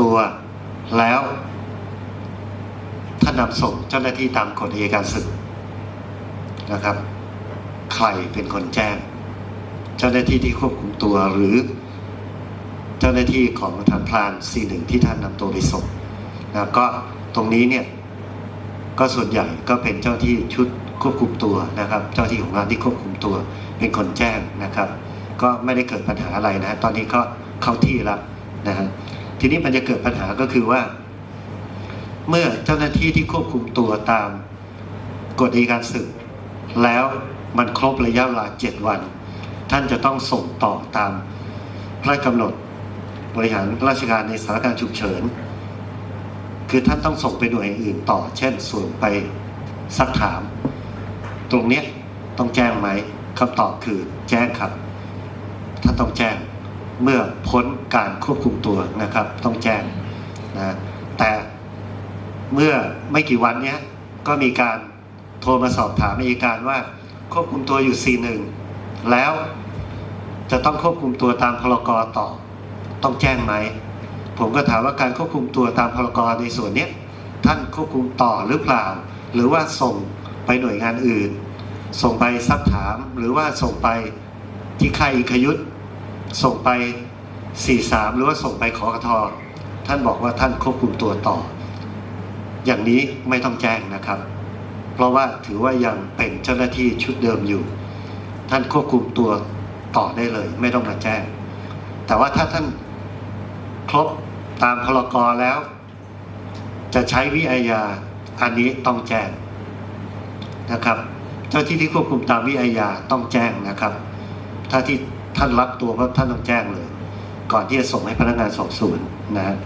ตัวแล้วท่านนำส่งเจ้าหน้าที่ตามกฎอัยการศึกนะครับ ใครเป็นคนแจ้ง เจ้าหน้าที่ที่ควบคุมตัวหรือ เจ้าหน้าที่ของฐานพลาน C1 ที่ท่านนำตัวไปส่งนะก็ตรงนี้เนี่ยก็ส่วนใหญ่ก็เป็นเจ้าที่ชุดควบคุมตัวนะครับ เจ้าที่ของงานที่ควบคุมตัวเป็นคนแจ้งนะครับ ก็ไม่ได้เกิดปัญหาอะไรนะ ตอนนี้ก็เข้าที่แล้วนะฮะ ทีนี้มันจะเกิดปัญหาก็คือว่า เมื่อเจ้าหน้าที่ที่ควบคุมตัวตามกฎอัยการศึก แล้วมันครบระยะเวลาเจ็ดวัน ท่านจะต้องส่งต่อตามพระราชกำหนดบริหารราชการในสถานการณ์ฉุกเฉิน คือท่านต้องส่งไปหน่วยอื่นต่อ เช่นส่งไปซักถาม ตรงเนี้ยต้องแจ้งไหมคำตอบคือแจ้งครับ ท่านต้องแจ้ง เมื่อพ้นการควบคุมตัวนะครับ ต้องแจ้งนะแต่เมื่อไม่กี่วันนี้ก็มีการโทรมาสอบถามอัยการว่า ควบคุมตัวอยู่ C1 แล้วจะต้องควบคุมตัวตามพรกต่อ ต้องแจ้งไหม ผมก็ถามว่าการควบคุมตัวตามพรกรในส่วนนี้ท่านควบคุมต่อหรือเปล่า หรือว่าส่งไปหน่วยงานอื่น ส่งไปซักถามหรือว่าส่งไปที่ค่ายอิคยุทธ ส่งไป 43 หรือว่าส่งไปขอกทท่านบอกว่าท่านควบคุมตัวต่อ อย่างนี้ไม่ต้องแจ้งนะครับ เพราะว่าถือว่ายังเป็นเจ้าหน้าที่ชุดเดิมอยู่ ท่านควบคุมตัวต่อได้เลย ไม่ต้องมาแจ้ง แต่ว่าถ้าท่านครบตามพรกรแล้ว จะใช้วิอาญาอันนี้ต้องแจ้งนะครับ เจ้าที่ที่ควบคุมตามวิอาญาต้องแจ้งนะครับ ถ้าที่ ท่านรับตัวเพราะท่านต้องแจ้งเลย ก่อนที่จะส่งให้พนักงานสอบสวนนะฮะ